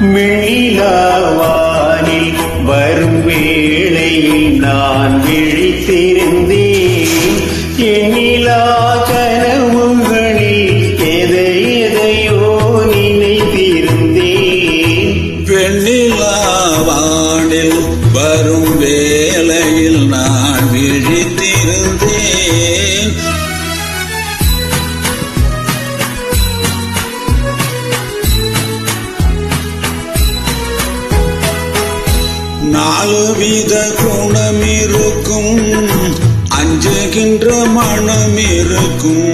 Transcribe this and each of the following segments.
வெள்ளிலாவானில் வரும் வேளையில் நான் விழித்திருந்தேன். எண்ணிலா கனவுகளில் எதை எதையோ நினைத்திருந்தேன். வெண்ணிலாவானில் வரும் வேளையில் நாலு வித குணம் இருக்கும் அஞ்சுகின்ற மனம் இருக்கும்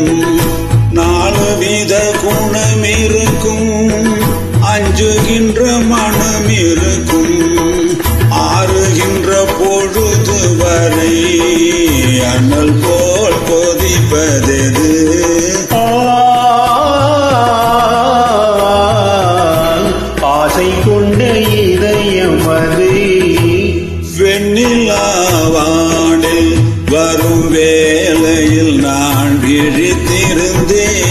நாலு வித குணம் இருக்கும் அஞ்சுகின்ற மனம் இருக்கும் ஆறுகின்ற பொழுது வரை அனல் போ நான் விழித்திருந்தேன்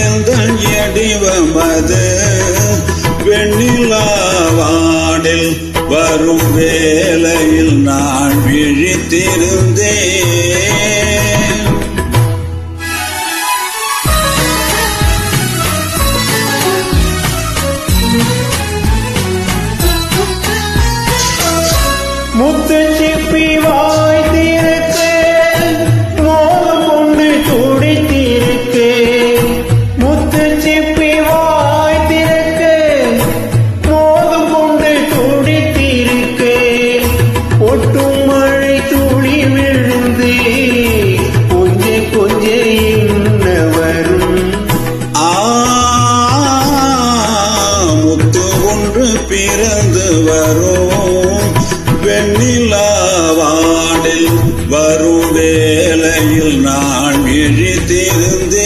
எந்தன் எடிவமது வெண்ணிலாவானில் வரும் வேலையில் நான் விழித்திருந்தேன். வெண்ணிலாவானில் வரும் வேளையில் நான் விழித்திருந்தேன்.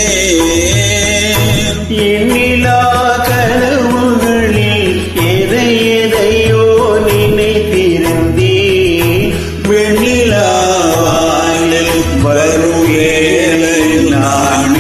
எண்ணிலா கனவுகளில் எதை எதையோ நினைத்திருந்தேன். வெண்ணிலாவானில் வரும் நான்